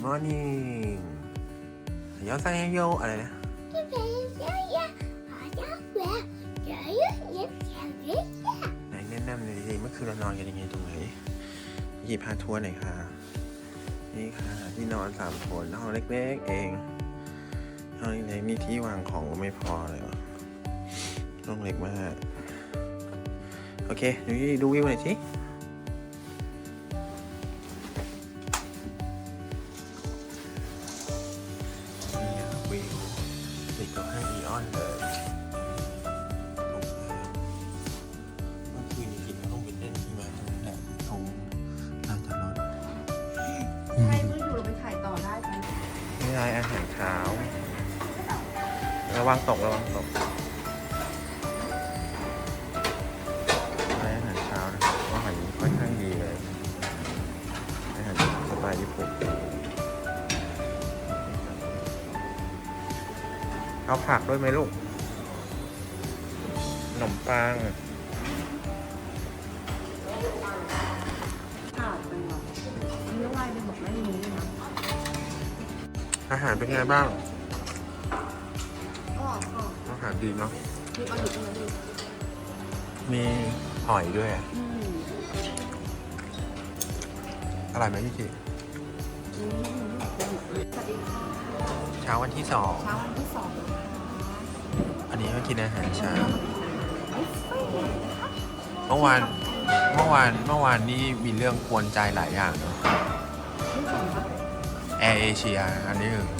Good morning ยอซายโยอะไรนะไหนแนะนำหน่อยสิเมื่อคืนเรานอนกันยังไงตรงไหนหยิบพาทัวร์หน่อยค่ะ นี่ค่ะที่นอนสามคนห้องเล็กๆเองห้องเล็กนี่ที่วางของก็ไม่พอเลยวะห้องเล็กมาก โอเคดูดูวิวหน่อยสิ เอาผักด้วยไหมลูกขนมปังถ่ายไปหรออันนี้วายเป็นบอกไม่มีนะอาหารเป็นไงบ้างอ๋ออ๋ออาหารดีเนาะ มีปลาดุกตรงนั้นดิมีหอยด้วยอะอืมอร่อยไหมพี่จิอืมสวัสดีค่ะเช้าวันที่สอง เช้าวันที่สอง นะคะอันนี้ก็กินอาหารเช้าไอ้เฟ้ยนะคะเมื่อวานเมื่อวานเมื่อวานนี่มีเรื่องกวนใจหลายอย่างเนาะไม่สองปะแอร์เอเชียอันนี้คือนี่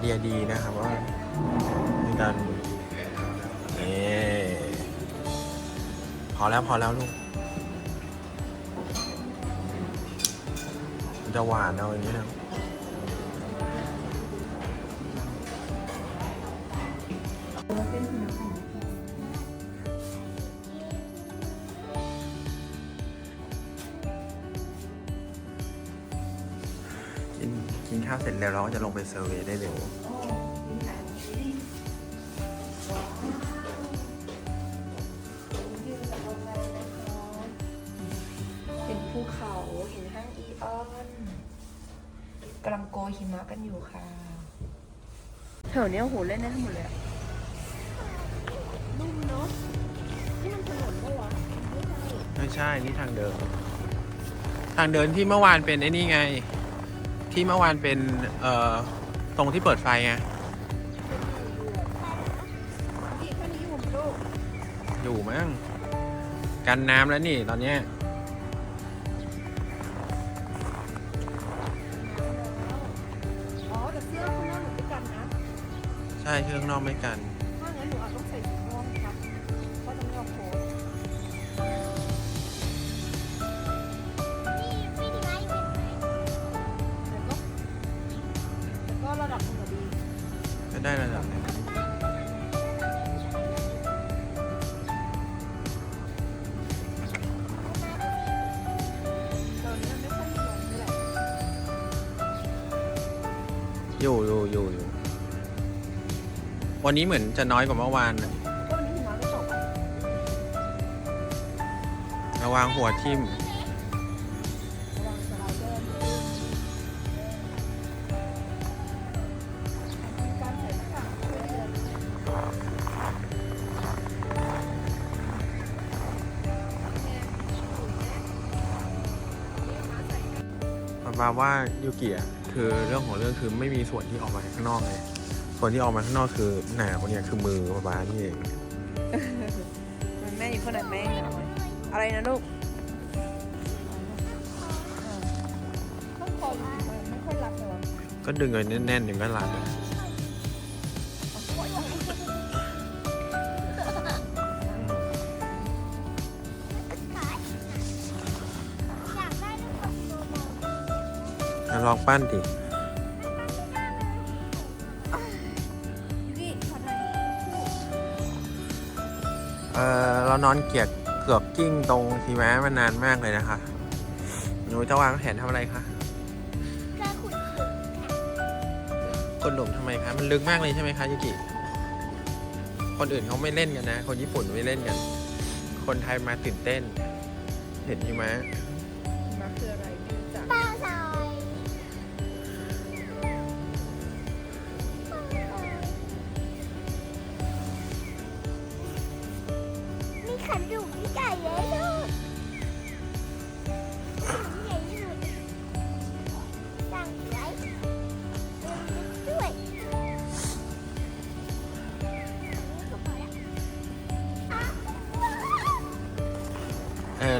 เดียดีนะครับว่าในการนี่พอแล้วพอแล้วลูกจะหวานเอาอย่างนี้นะ เราเซอร์เวย์ได้เร็วเห็นภูเขาเห็นห้างอีออนกำลังโกยหิมะกันอยู่ค่ะแถวเนี้ยโหเล่นได้ทั้งหมดเลยอะนุ่มเนาะนี่มันถนนปะวะไม่ใช่ นี่ทางเดิน ทางเดินที่เมื่อวานเป็นไอ้นี่ไง ที่เมื่อวานเป็น เอ่อ ตรงที่เปิดไฟไงพี่แค่นี้ผมลูกอยู่มั้งกันน้ำแล้วนี่ตอนเนี้ยอ๋อแต่เสื้อข้างนอกหนูไม่กันนะ ใช่เครื่องนอกไม่กัน ได้ระดับนึงอยู่อยู่อยู่อยู่วันนี้เหมือนจะน้อยกว่าเมื่อวานน่ะก็วันนี้หิมะไม่ตกอะระวังหัวทิ่ม มามาว่ายูกิอะคือเรื่องของเรื่องคือไม่มีส่วนที่ออกมาข้างนอกเลยส่วนที่ออกมาข้างนอกคือหนาคนเนี้ยคือมือมาบานี่เองมันแม่อยู่ขนาดแม่หนาวอะไรนะลูกต้องคอยไม่ค่อยรักเลยวะก็ดึงเลยแน่นๆอย่างก็รัดอะอย ลองปั้นดิเออเรานอนเกียกเกือบกิ้งตรงทีแม้มานานมากเลยนะคะหนูจะวางแผนทำอะไรคะก็ขุดขุดคนหลุมทำไมคะ มันลึกมากเลยใช่ไหมคะยูกิ คนอื่นเขาไม่เล่นกันนะ คนญี่ปุ่นไม่เล่นกัน คนไทยมาตื่นเต้น เห็นหิมะ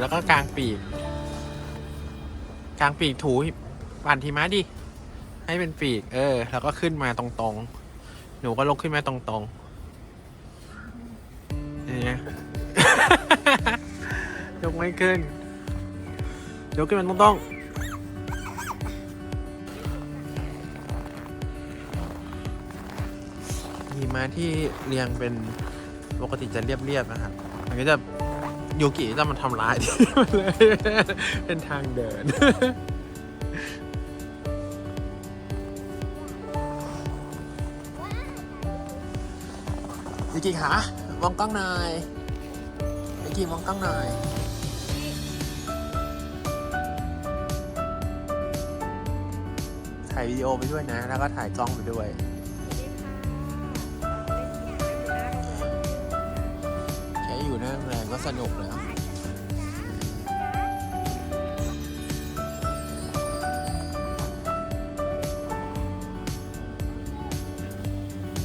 แล้วก็กลางปีก กลางปีกถูปั่นทีมะดิ ให้เป็นปีก เออ แล้วก็ขึ้นมาตรงๆ หนูก็ลกขึ้นมาตรงๆนี่ไงยกไม่ขึ้นยกขึ้นมาตรงๆหิมะที่เรียงเป็นปกติจะเรียบๆนะครับ มันก็จะ โยกิจะมาทำร้ายมันเลยเป็นทางเดินยูกิขามองกล้องหน่อยยูกิมองกล้องหน่อยถ่ายวิดีโอไปด้วยนะ แล้วก็ถ่ายกล้องไปด้วย สนุกเล้ว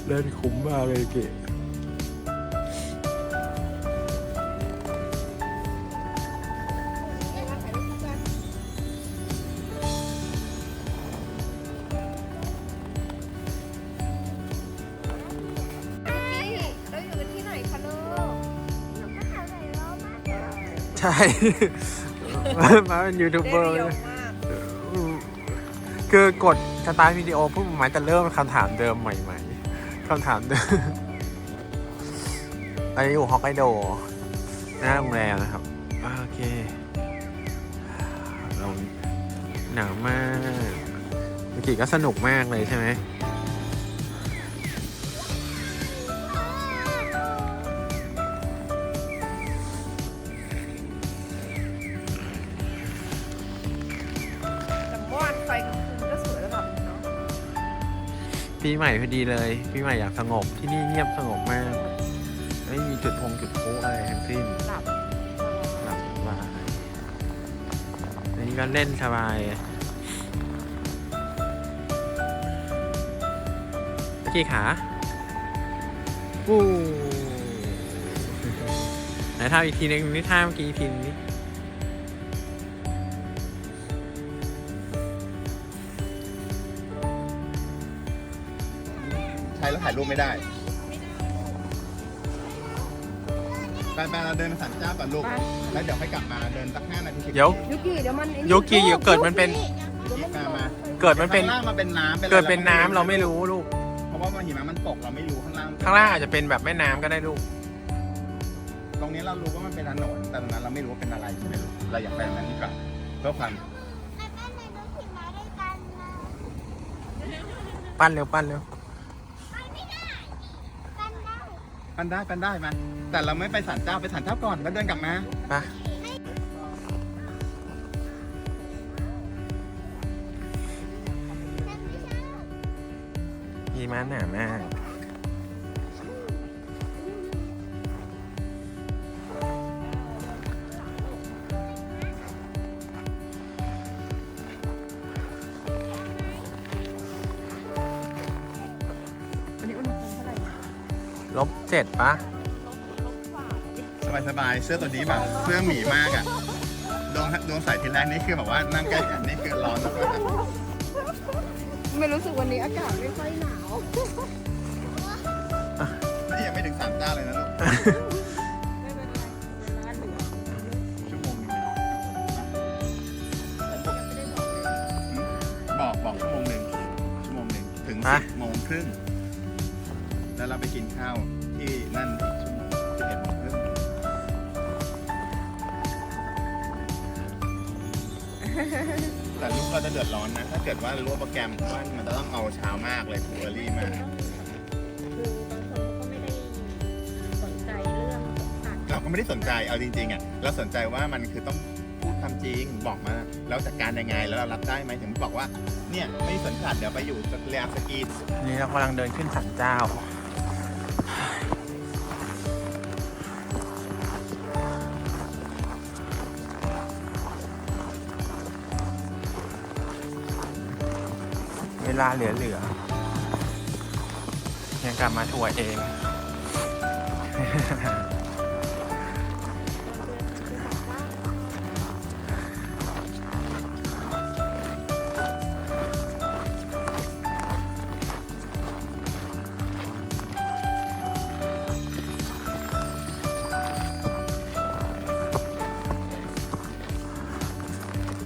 เล่นคุ้มมากเลยเกะ ใช่ มาเป็นยูทูบเบอร์เรีเลยวยมากอืมคือกดสตาร์ทวิดีโอปุ๊บมันจะเริ่มคำถามเดิมใหม่ๆคำถามเดิมอันนี้อยู่ฮอกไกโดหน้าโรงแรมนะครับอ่าโอเคเราหนาวมากเมื่อกี้ก็สนุกมากเลยใช่ไหม ปีใหม่พอดีเลย ปีใหม่อยากสงบที่นี่เงียบสงบมาก ไม่มีจุดพงจุดพลุอะไรทั้งสิ้นหลับหลับสบายอันนี้ก็เล่นสบายกี้ขาปู้ไหนท่าอีกทีนึงนี่ท่าเมื่อกี้อีกทีนึง รูปไม่ได้ไปไปเราเดินสันเจ้าก่อนลูก แล้วเดี๋ยวค่อยกลับมาเดินสักห้านาทีเดี๋ยว ยุกิเดี๋ยวมันไอ้นี่โยกิเกิดมันเป็นมามาเกิดมันเป็น ข้างล่างมันเป็นน้ำอะไรเกิดเป็นน้ำเราไม่รู้ลูก เพราะว่ามันหิมะมันตกเราไม่รู้ข้างล่างข้างล่างอาจจะเป็นแบบแม่น้ำก็ได้ลูก ตรงนี้เรารู้ว่ามันเป็นถนนแต่ตรงนั้นเราไม่รู้ว่าเป็นอะไรใช่ไหมลูกเราอยากไปตรงนั้นดีกว่าเพื่อความในบ้านในรถขี่ม้าด้วยกันนะปั้นเร็วปั้นเร็ว กันได้ ปันได้ปันได้มาแต่เราไม่ไปสันเจ้าไปสันเจ้าก่อนแล้วเดินกลับมาไปแต่ไม่ใช่หิมะหนามาก เจ็ดปะสบายสบายๆเสื้อตัวนี้แบบเสื้อหมีมากอะดวงดวงใส่ทีแรกนี่คือแบบว่านั่งใกล้กันนี่คือร้อนมากๆอะไม่รู้สึกวันนี้อากาศไม่ค่อยหนาว นี่ยังไม่ถึงสามเจ้าเลยนะลูกไม่เป็นไรเวลาเหลือชั่วโมงหนึงเลยยังไม่ได้บอกเลยบอกบอกชั่วโมงหนึ่งชั่วโมงหนึ่งถึงฮะสิบโมงครึ่งแล้วเราไปกินข้าว ที่นั่นอีกแต่ลูกก็จะเดือดร้อนนะ ถ้าเกิดว่ารู้ว่โปรแกรมว่ามันจะต้องเอาเช้ามากเลยทัวรี่มา คือบาก็ไม่ได้สนใจเรื่องสัตวเราก็ไม่ได้สนใจเอาจริงๆอะเราสนใจว่ามันคือต้องพูดคำจริงบอกมาแล้วจัดการยังไงแล้วเรารับได้ไหมถึงบอกว่าเนี่ยไม่สนสัตเดี๋ยวไปอยู่แลนด์สกีนี่เรากำลังเดินขึ้นสันเจ้า ลาเหลือๆยังกลับมาทัวร์เอง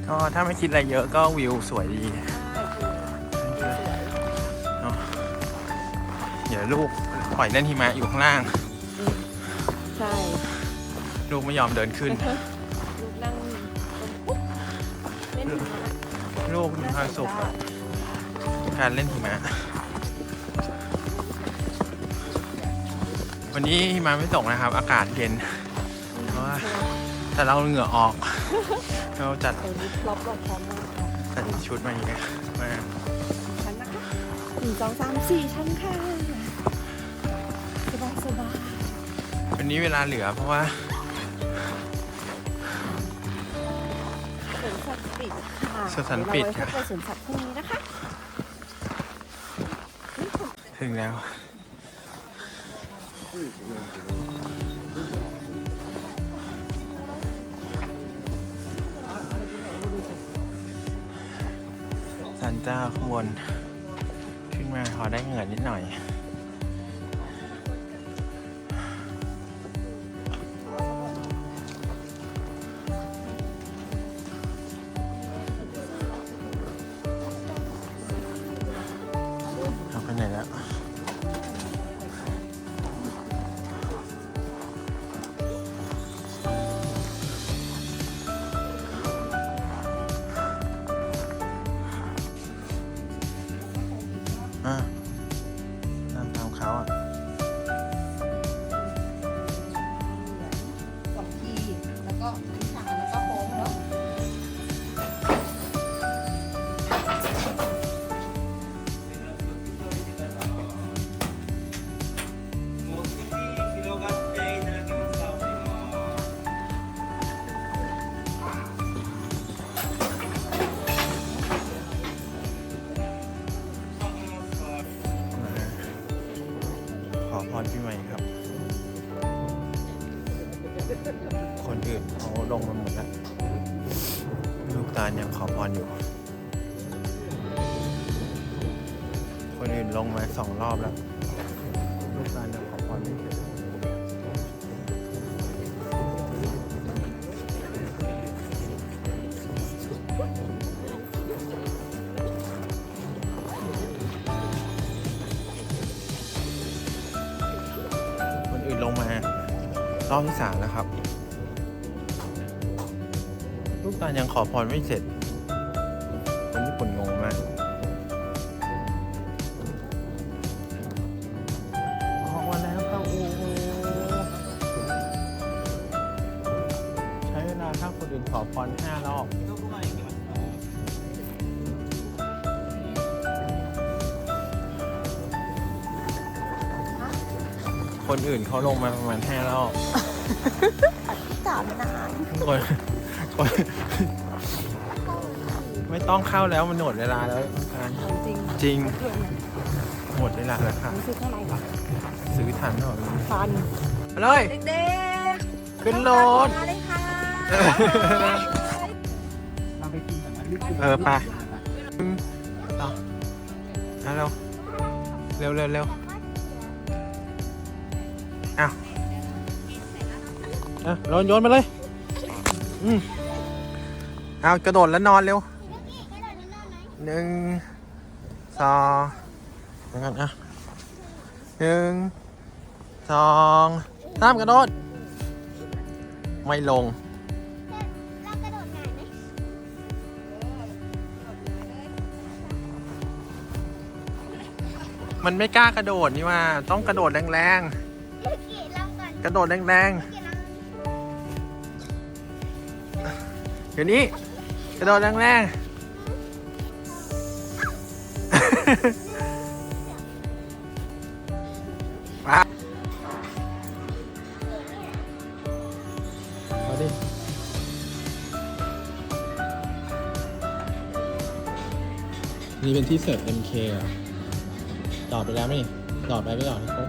ก็ถ้าไม่คิดอะไรเยอะก็วิวสวยดี ยวลูกปล่อยเล่นหิมะอยู่ข้างล่าง ใช่ลูกไม่ยอมเดินขึ้น ลูกนั่งปุ๊บเล่นหิมะลูกมีความสุขกับการเล่นหิมะ วันนี้หิมะไม่ตกนะครับ อากาศเย็นเพราะว่าแต่เราเหงื่อออก เราจัดตรงนี้พร็อพเราพร้อมมากค่ะจัดชุดมาอย่างเงี้ยมาชั้นนะคะหนึ่งสองสามสี่ชั้นค่ะ วันนี้เวลาเหลือเพราะว่าสวนสัตว์ปิดค่ะสวนสัตว์ปิดเยวค่ะเราไว้พบกับสวนสัตว์พรุ่งนี้นะคะ ถึงแล้ว สันเจ้าข้างบน ขึ้นมาพอได้เหงื่อนิดหน่อย มาสองรอบแล้วลูกตาลยังขอพรไม่เสร็จคนอื่นลงมารอบที่สามแล้วครับ ลูกตาลยังขอพรไม่เสร็จ อื่นเขาลงมาประมาณห้ารอบจานนานคนคนไม่ต้องเข้าแล้วมันหมดเวลาแล้วการจริงจริงเพื่อนหมดเวลาแล้วค่ะรู้สึกเท่าไหร่คะซื้อทันหรอพันไปเลยเด็กขึ้นรถมาเลยค่ะเราไปกินแต่ว่ารีบกินเออไปต่อเอาเร็วเร็วเร็วเร็วอ้าว นะเราโยนไปเลย อืมเอากระโดดแล้วนอนเร็วหนึ่งสองดี๋กันนะหนึ่งสองสามกระโดด ไม่ลง มันไม่กล้ากระโดดนี่ว่า ต้องกระโดดแรงๆ กระโดดแรงๆ เดี๋ยวนี้กระโดดแรงๆมาเอาดินี่เป็นที่เสิร์ฟ MK เหรอต่อไปแล้วไหมต่อไปไม่ต่อให้ครบ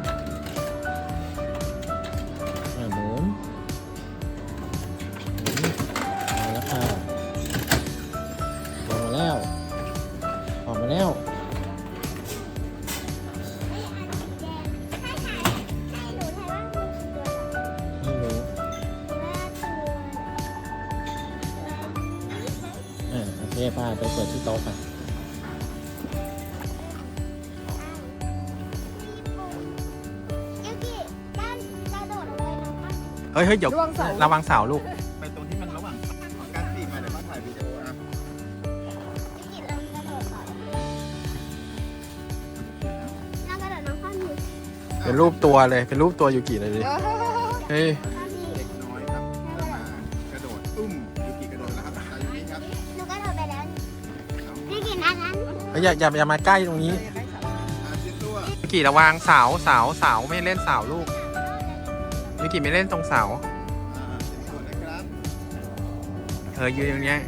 ป้าไปเปิดที่โต๊ะไปยูกิด้านกระโดดลงไปน้องก็เฮ้ยเฮ้ยเดี๋ยวระวังเสา ระวังเสาลูก ไปตรงที่มันระหว่างของการปีมาเดี๋ยวป้าถ่ายวิดีโออะยูกิลองกระโดดก่อนลองกระโดดน้องข้อมือเป็นรูปตัวเลย เป็นรูปตัวยูกิเลยดิ เฮ้ย นั้นเฮ้ยอย่าอย่าอย่ามาใกล้ตรงนี้อาเช็ดตัวยูกิระวังเสาเสาเสาไม่เล่นเสาลูกยูกิไม่เล่นตรงเสาอ่าเช็ดตัวนะครับเออยืนอย่างเงี้ย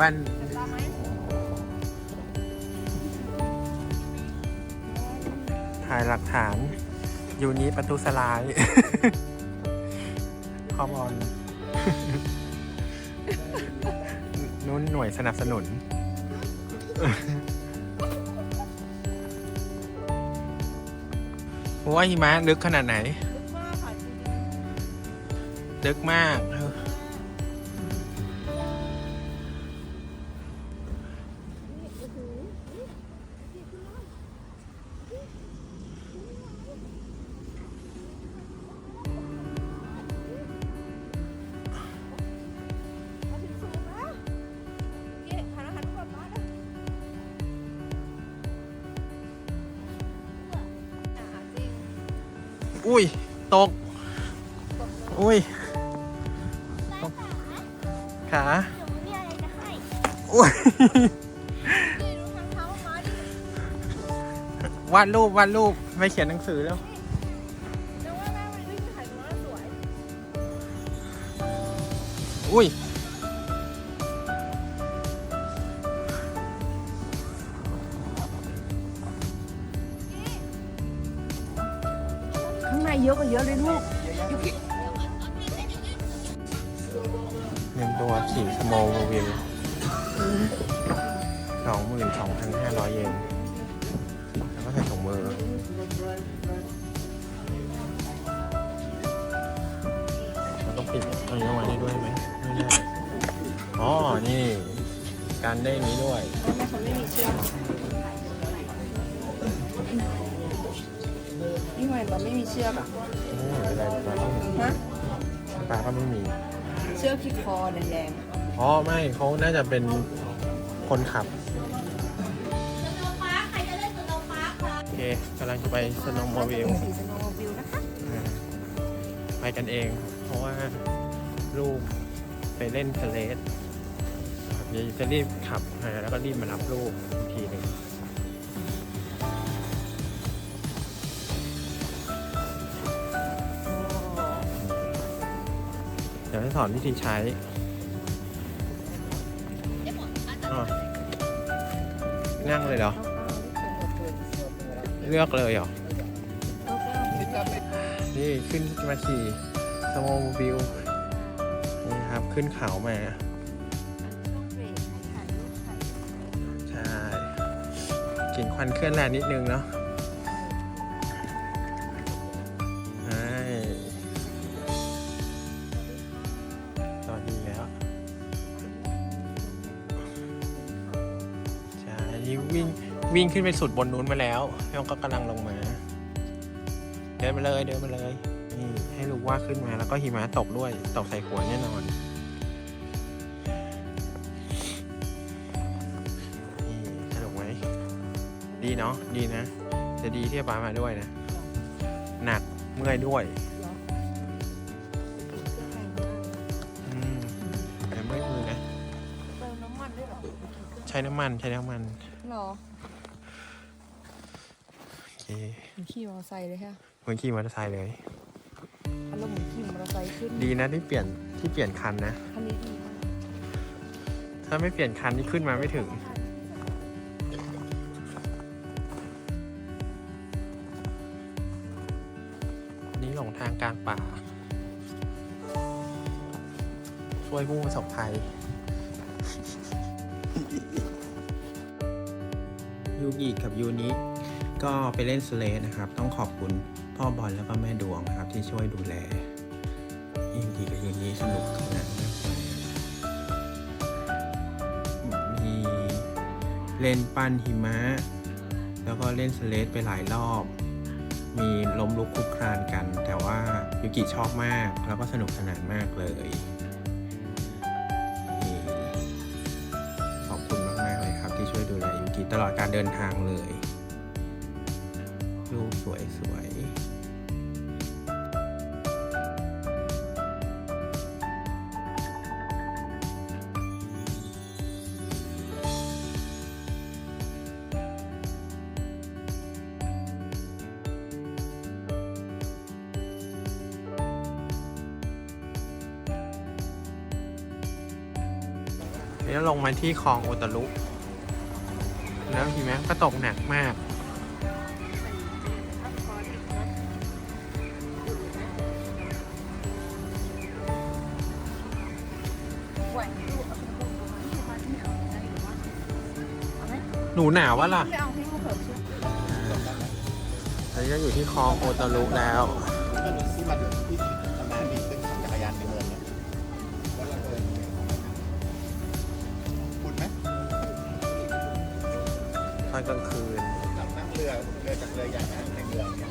ว่นถ่ายหลักฐาน อยู่นี้ประตูสลายคอมออนนู้นหน่วยสนับสนุน ว่าหิมะลึกขนาดไหน ลึกมากเอออุ้ยตก อุ้ยขาหนูมีอะไรจะให้อุ้ยนี่รู้ทางเท้ามาดิวาดรูปวาดรูปไม่เขียนหนังสือแล้วแล้วว่าแม่มันวิ่งถ่ายมาสวยอุ้ย หนึ่งตัวขี่สมอลวิวสองหมื่นสองพันห้าร้อยเยน แล้วก็ใส่ถุงมือ เราต้องปิดตรงนี้เอาไว้ได้ด้วยไหมไม่ได้ อ๋อ นี่ การได้อย่างนี้ด้วยมันไม่มีเชือกนี่ไงมันไม่มีเชือกอะไม่เป็นไรปลาก็ไม่มีฮะปลาก็ไม่มี เชือกที่คอแดงอ๋อไม่เขาน่าจะเป็นคนขับโอเคกำลังจะไปสโนว์โมบิลๆสีสโนว์วิวนะคะ ไปกันเอง เพราะว่าลูกไปเล่นเทเลสครับเดี๋ยวจะรีบขับมาแล้วก็รีบมารับลูกอีกทีหนึ่ง เดี๋ยวให้สอนวิธีใช้อ๋อนั่งเลยเหรอ เลือกเลยเหรอ นี่ขึ้นมาขี่สโมโมบิลนี่ครับขึ้นเขามาใช่กลิ่นควันเคลื่อนแรงนิดนึงเนาะ วิ่งขึ้นไปสุดบนนู้นมาแล้วแล้วก็กำลังลงมา เดินมาเลยเดินมาเลยนี่ให้รู้ว่าขึ้นมาแล้วก็หิมะตกด้วยตกใส่หัวแน่นอนนี่สนุกไหมดีเนาะดีนะ จะดีที่ป้ามาด้วยนะ หนักเมื่อยด้วยอืมแต่เมื่อยมือนะเติมน้ำมันด้วยเหรอใช้น้ำมันใช้น้ำมันหรอ โอเค เหมือน ขี่มอเตอร์ไซค์เลยค่ะเหมือนขี่มอเตอร์ไซค์เลย อารมณ์เหมือนขี่มอเตอร์ไซค์ขึ้นดีนะที่เปลี่ยนที่เปลี่ยนคันนะ คันนี้ดีมากถ้าไม่เปลี่ยนคันนี่ขึ้นมาไม่ถึง นี่หลงทางกลางป่า ช่วยผู้ประสบภัยยูกิกับยูนิ ก็ไปเล่นสเลดนะครับ ต้องขอบคุณพ่อบอลแล้วก็แม่ดวงนะครับ ที่ช่วยดูแลยูกิกับยูนิสนุกสนานมากมีเล่นปั้นหิมะ แล้วก็เล่นสเลดไปหลายรอบ มีล้มลุกคลุกคลานกัน แต่ว่ายูกิชอบมากแล้วก็สนุกสนานมากเลยขอบคุณมาก ๆ เลยครับที่ช่วยดูแลยูกิตลอดการเดินทางเลย สวยแล้วลงมาที่คลองโอตารุแล้วหิมะก็ตกหนักมาก นูหนาววะล่ะไม่เอาให้เขาเผิ่มชุดตอนนี้ก็อยู่ที่คลองโอตารุแล้วถนนที่มาถึงที่ทำงานมีขึ้นขับจักรยานในเมืองเนี่ยแล้วเราเดินคุณไหมตอนกลางคืนขับนั่งเรือเรือจากเรือใหญ่นะในเมืองเนี่ย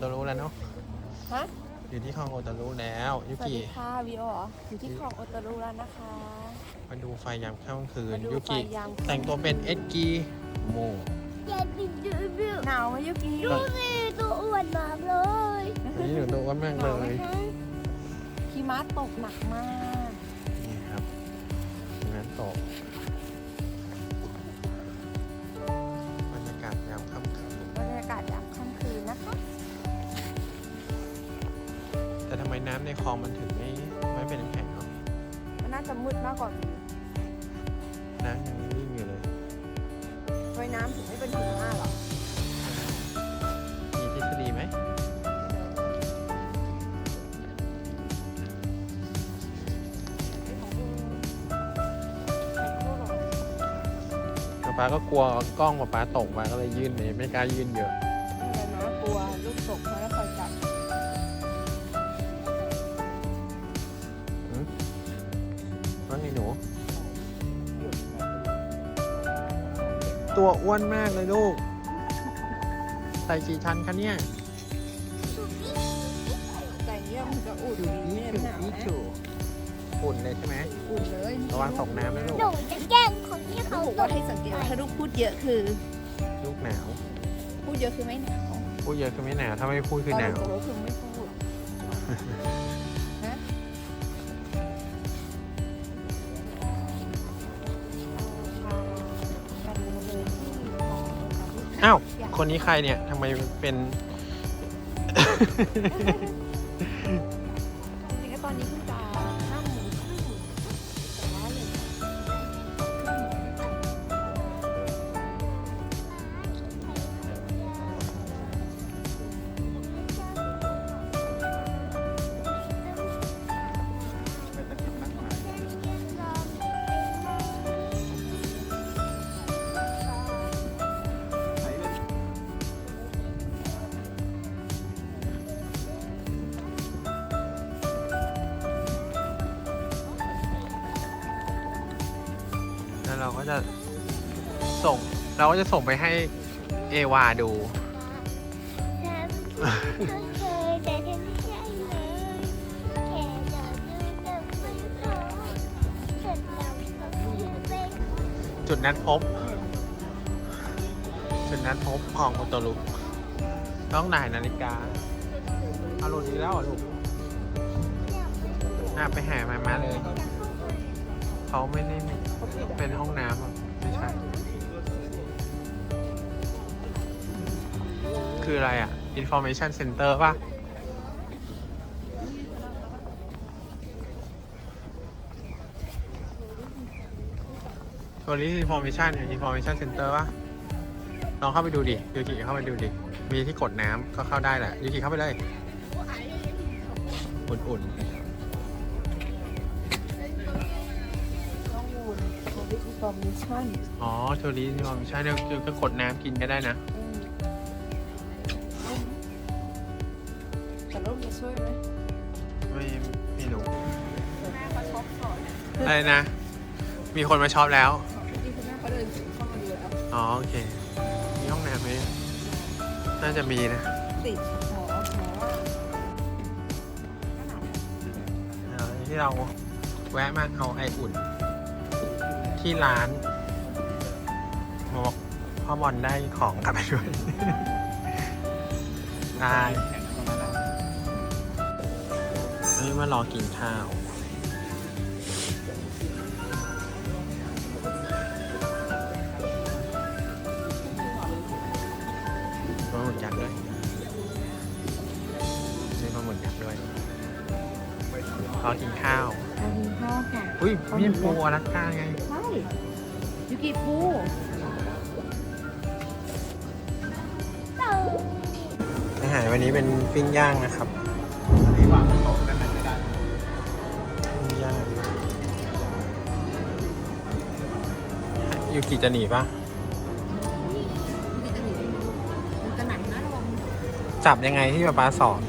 โอตารุแล้วเนาะฮะอยู่ที่คลองโอตารุแล้วยุสวัสกิดีค่ะวีโอเหรออยู่ที่คลองโอตารุแล้วนะคะ มาดูไฟยามค่ำคืนมาดูยุกิไฟยามค่ำ แต่งตัวเป็นเอ็ดกีโมอย่าดูดูดูหนาวไหมยุกิดูสิตัวอ้วนมากเลยวันนี้หนูตัวอ้วนมากหเลนาวไหมยคะหิมะตกหนักมากนี่ครับงานตก น้ำในคลองมันถึงไม่ไม่เป็นน้ำแข็งเนาะมันน่าจะมืดมากกว่าวิวน้ำยังวิ่งอยู่เลยไว้น้ำถึงไม่เป็นหิมะหรอมีทฤษฎีไหมป๊าป๊าก็กลัวกล้องป๊าป๊าตกมาก็เลยยื่นเลยไม่กล้ายื่นเยอะ อ้วนมากเลยลูก ใส่กี่ชั้นคะเนี่ยแต่เงี้ยมันจะอุ่นถูดีอีไม่ถูหนาวอีนะถูอุ่นเลยใช่ไหมอุ่นเลยระวังตกน้ำนะลูกหนูจะแกล้งคนที่เขาเขาบอกตว่ากให้สังเกตว่าถ้าลูกพูดเยอะคือ ลูกหนาว พูดเยอะคือไม่หนาว พูดเยอะคือไม่หนาว ถ้าไม่พูดคือหนาวตอนหนูจะรู้คือไม่พูด คนนี้ใครเนี่ยทำไมเป็น จะส่งเราก็จะส่งไปให้เอวาดู จุดนัดพบ จุดนัดพบของโมโตลุต้องไหนนาฬิกาเอาหลุดอีกแล้วเหรอลูกอะไปหามามาเลย เขาไม่ได้เป็นห้องน้ คืออะไรอะ information center ป่ะโทร i ิ information information center ป่ะลองเข้าไปดูดิยูกิเข้าไปดูดิ มีที่กดน้ำก็เข้าได้แหละยูกิเข้าไปเลย อุ่นข้อมูลโควิดอินฟอร์เมชั่นๆอ๋อโทร i ิ information เนี่ยคือก็กดน้ำกินก็ได้นะ นะ มีคนมาช็อปแล้ว ที่คุณแม่เขาเดินเข้ามาดูแล้วอ๋อ โอเค มีห้องน้ำไหมน่าจะมีนะติดหมอหมอเออที่เราแวะมาเอาไออุ่น ที่ร้านบอกพ่อบอลได้ของกลับไปด้วย ได้เฮ้ยมารอกินข้าว รอกินข้าวอันนี้ข้าวค่ะ อุ้ยมีปูอลาสก้าไง ใช่ยูกิปูอาหารวันนี้เป็นปิ้งย่างนะครับที่วางบนโต๊ะด้านในไม่ได้ปิ้งย่างยูกิจะหนีปะยูกิจะหนีมันจะหนักนะระวังจับยังไงที่ป๊าป๊าสอน